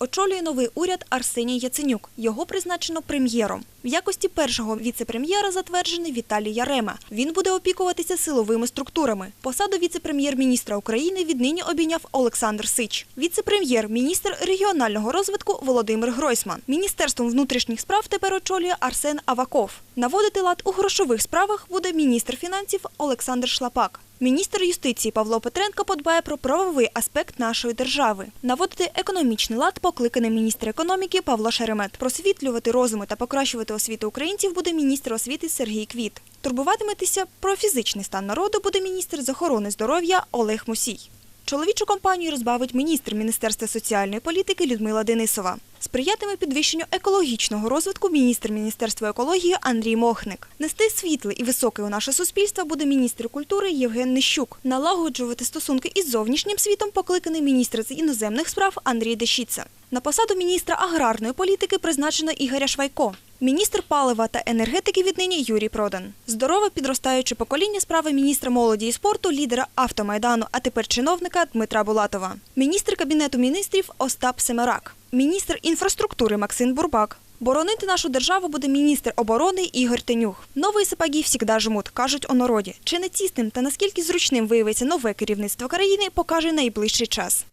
Очолює новий уряд Арсеній Яценюк. Його призначено прем'єром. В якості першого віце-прем'єра затверджений Віталій Ярема. Він буде опікуватися силовими структурами. Посаду віце-прем'єр-міністра України віднині обійняв Олександр Сич. Віце-прем'єр, міністр регіонального розвитку Володимир Гройсман. Міністерством внутрішніх справ тепер очолює Арсен Аваков. Наводити лад у грошових справах буде міністр фінансів Олександр Шлапак. Міністр юстиції Павло Петренко подбає про правовий аспект нашої держави. Наводити економічний лад покликаний міністр економіки Павло Шеремет. Просвітлювати розуми та покращувати освіту українців буде міністр освіти Сергій Квіт. Турбуватиметься про фізичний стан народу буде міністр з охорони здоров'я Олег Мусій. Чоловічу компанію розбавить міністр Міністерства соціальної політики Людмила Денисова. Сприятиме підвищенню екологічного розвитку міністр Міністерства екології Андрій Мохник. Нести світле і високе у наше суспільство буде міністр культури Євген Нищук. Налагоджувати стосунки із зовнішнім світом покликаний міністр з іноземних справ Андрій Дещіца. На посаду міністра аграрної політики призначено Ігоря Швайко. Міністр палива та енергетики віднині Юрій Продан. Здорове підростаюче покоління справи міністра молоді і спорту, лідера автомайдану, а тепер чиновника Дмитра Булатова. Міністр кабінету міністрів Остап Семерак. Міністр інфраструктури Максим Бурбак. Боронити нашу державу буде міністр оборони Ігор Тенюх. Нові сапоги всігда жмуть, кажуть у народі. Чи не тісним та наскільки зручним виявиться нове керівництво країни, покаже найближчий час.